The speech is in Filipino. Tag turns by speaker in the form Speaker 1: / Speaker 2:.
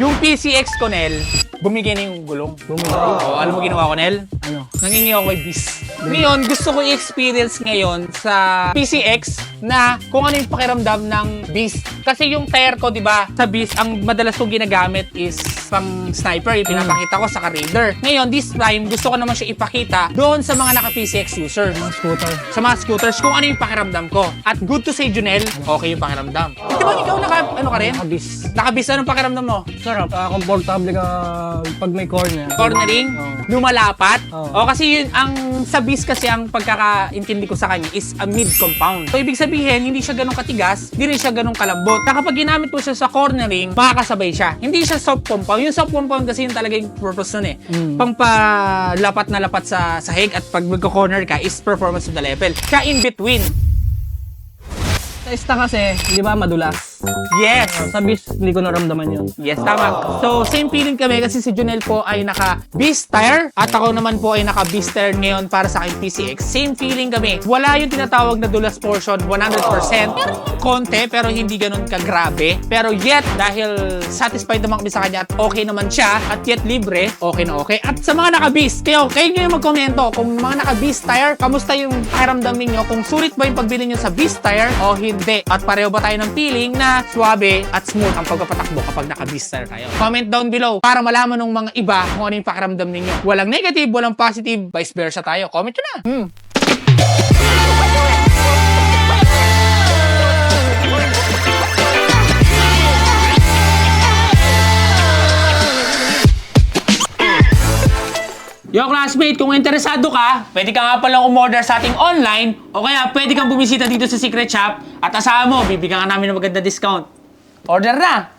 Speaker 1: Yung PCX ko, Nel, bumigay na yung gulong.
Speaker 2: Bumigay.
Speaker 1: Oo, alam mo ginawa ko, Nel?
Speaker 2: Ano?
Speaker 1: Nangingi ako kay Bis. Ngayon, gusto ko i-experience ngayon sa PCX na kung ano yung pakiramdam ng Bis. Kasi yung tire ko, di ba, sa Bis, ang madalas kong ginagamit is pang sniper, yung pinapakita ko sa Raider. Ngayon, this time, gusto ko naman siya ipakita doon sa mga naka-PCX users.
Speaker 2: Mga scooter.
Speaker 1: Sa mga scooters, kung ano yung pakiramdam ko. At good to say, Junel, okay yung pakiramdam. Di ba ikaw naka, ano ka rin?
Speaker 2: Nakabis.
Speaker 1: Nakabis, anong pakiramdam mo?
Speaker 2: Sarap. Ah, komportable ka pag may corner.
Speaker 1: cornering,
Speaker 2: Oo.
Speaker 1: Lumalapat. O
Speaker 2: Oo.
Speaker 1: kasi yun, ang sa bis kasi ang pagkakaintindi ko sa kanya is a mid compound. So ibig sabihin, hindi siya ganun katigas, hindi rin siya ganun kalambot. Na kapag ginamit mo siya sa cornering, makakasabay siya. Hindi siya soft compound. Yung soft compound kasi yun talaga yung purpose nun eh.
Speaker 2: Mm.
Speaker 1: Pangpalapat na lapat sa sahig at pag magko-corner ka is performance to the level. Siya in between.
Speaker 2: Sa ista kasi, di ba, madulas.
Speaker 1: Yes!
Speaker 2: Sa bis, hindi ko naramdaman yun.
Speaker 1: Yes, tama. So, same feeling kami kasi si Junel po ay naka Beast tire at ako naman po ay naka Beast tire ngayon para sa aking PCX. Same feeling kami. Wala yung tinatawag na dulas portion 100%. Meron konti pero hindi ganun kagrabe. Pero yet, dahil satisfied naman kami sa kanya at okay naman siya at yet libre, okay na okay. At sa mga naka Beast, kayo, kayo ngayon magkomento kung mga naka Beast tire, kamusta yung pakiramdam ninyo? Kung sulit ba yung pagbili nyo sa Beast tire o hindi? At pareho ba tayo ng feeling na suabe at smooth ang pagpapatakbo kapag naka-Beast tire tayo? Comment down below para malaman ng mga iba kung ano yung pakiramdam ninyo. Walang negative, walang positive, vice versa tayo. Comment nyo na. Hmm. Yo classmate, kung interesado ka, pwede ka nga palang umorder sa ating online o kaya pwede kang bumisita dito sa Secret Shop at asahan mo, bibigyan ka namin ng maganda discount. Order na!